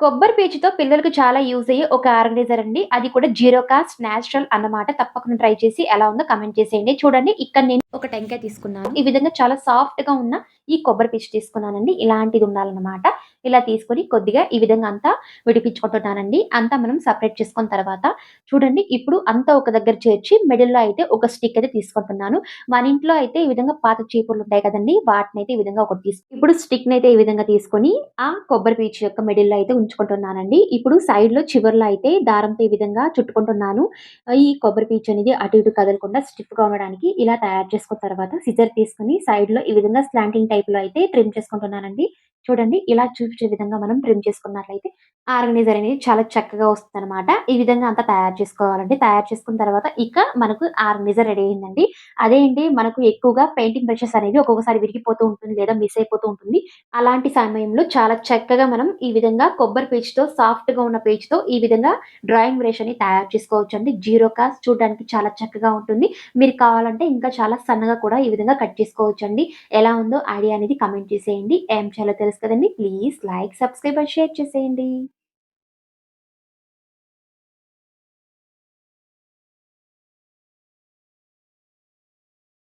కొబ్బరి పీచుతో పిల్లలకు చాలా యూజ్ అయ్యే ఒక ఆర్గనైజర్ అండి. అది కూడా జీరో కాస్ట్ నేచురల్ అన్నమాట. తప్పకుండా ట్రై చేసి ఎలా ఉందో కామెంట్ చేసేయండి. చూడండి ఇక్కడ నేను ఒక టెంకాయ తీసుకున్నాను. ఈ విధంగా చాలా సాఫ్ట్గా ఉన్న ఈ కొబ్బరి పీచు తీసుకున్నానండి. ఇలాంటిది ఉండాలన్నమాట. ఇలా తీసుకొని కొద్దిగా ఈ విధంగా అంతా విడిపించుకుంటున్నానండి. అంతా మనం సెపరేట్ చేసుకున్న తర్వాత చూడండి ఇప్పుడు అంతా ఒక దగ్గర చేర్చి మిడిల్‌లో అయితే ఒక స్టిక్ అయితే తీసుకుంటున్నాను. మన ఇంట్లో అయితే ఈ విధంగా పాత చీపుర్లు ఉంటాయి కదండీ! వాటినైతే ఈ విధంగా ఒకటి తీసుకు ఇప్పుడు అయితే ఈ విధంగా తీసుకొని ఆ కొబ్బరి పీచు యొక్క మిడిల్‌లో అయితే ఉంచుకుంటున్నానండి. ఇప్పుడు సైడ్‌లో చివర్లో అయితే దారంతో ఈ విధంగా చుట్టుకుంటున్నాను. ఈ కొబ్బరి పీచు అనేది అటు ఇటు కదలకుండా స్టిఫ్‌గా ఉండడానికి ఇలా తయారు చేసుకున్న తర్వాత సిజర్ తీసుకొని సైడ్‌లో ఈ విధంగా స్లాంటింగ్ టైప్‌లో అయితే ట్రిమ్ చేసుకుంటున్నానండి. చూడండి ఇలా చూపించే విధంగా మనం ట్రిమ్ చేసుకున్నట్లయితే ఆర్గనైజర్ అనేది చాలా చక్కగా వస్తుందన్నమాట. ఈ విధంగా అంతా తయారు చేసుకోవాలండి. తయారు చేసుకున్న తర్వాత ఇక మనకు ఆర్గనైజర్ రెడీ అయిందండి. అదేంటి మనకు ఎక్కువగా పెయింటింగ్ బ్రషెస్ అనేవి ఒక్కొక్కసారి విరిగిపోతూ ఉంటుంది లేదా మిస్ అయిపోతూ ఉంటుంది. అలాంటి సమయంలో చాలా చక్కగా మనం ఈ విధంగా కొబ్బరి పేజ్తో సాఫ్ట్‌గా ఉన్న పేజ్తో ఈ విధంగా డ్రాయింగ్ బ్రష్ అని తయారు చేసుకోవచ్చు అండి జీరో కాస్ట్ చూడడానికి చాలా చక్కగా ఉంటుంది. మీరు కావాలంటే ఇంకా చాలా సన్నగా కూడా ఈ విధంగా కట్ చేసుకోవచ్చండి. ఎలా ఉందో ఐడియా అనేది కమెంట్ చేసేయండి. ఏం చాలా తెలుసు కదండి please like, subscribe and share చేసేయండి.